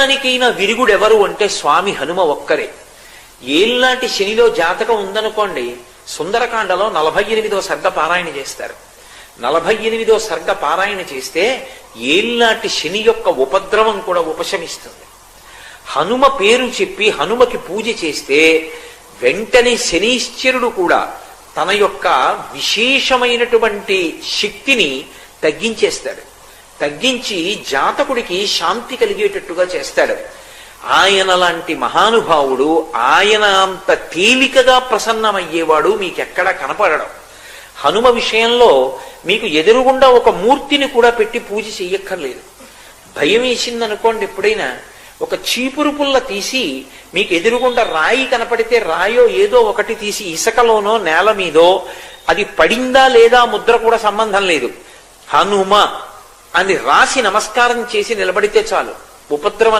ఏదానికైనా విరుగుడెవరు అంటే స్వామి హనుమ ఒక్కరే. ఏళ్ళనాటి శనిలో జాతకం ఉందనుకోండి సుందరకాండలో నలభై ఎనిమిదో సర్గ పారాయణ చేస్తారు. నలభై ఎనిమిదో సర్గ పారాయణ చేస్తే ఏళ్ళనాటి శని యొక్క ఉపద్రవం కూడా ఉపశమిస్తుంది. హనుమ పేరు చెప్పి హనుమకి పూజ చేస్తే వెంటనే శనీశ్వరుడు కూడా తన యొక్క విశేషమైనటువంటి శక్తిని తగ్గించేస్తాడు. తగ్గించి జాతకుడికి శాంతి కలిగేటట్టుగా చేస్తాడు. ఆయన లాంటి మహానుభావుడు ఆయన అంత తేలికగా ప్రసన్నమయ్యేవాడు మీకెక్కడ కనపడడం. హనుమ విషయంలో మీకు ఎదురుగుండా ఒక మూర్తిని కూడా పెట్టి పూజ చెయ్యక్కర్లేదు. భయం వేసిందనుకోండి ఎప్పుడైనా ఒక చీపురు పుల్ల తీసి మీకు ఎదురుగుండా రాయి కనపడితే రాయో ఏదో ఒకటి తీసి ఇసుకలోనో నేల మీదో అది పడిందా లేదా ముద్ర కూడా సంబంధం లేదు. హనుమ అని రాసి నమస్కారం చేసి నిలబడితే చాలు. ఉపద్రవం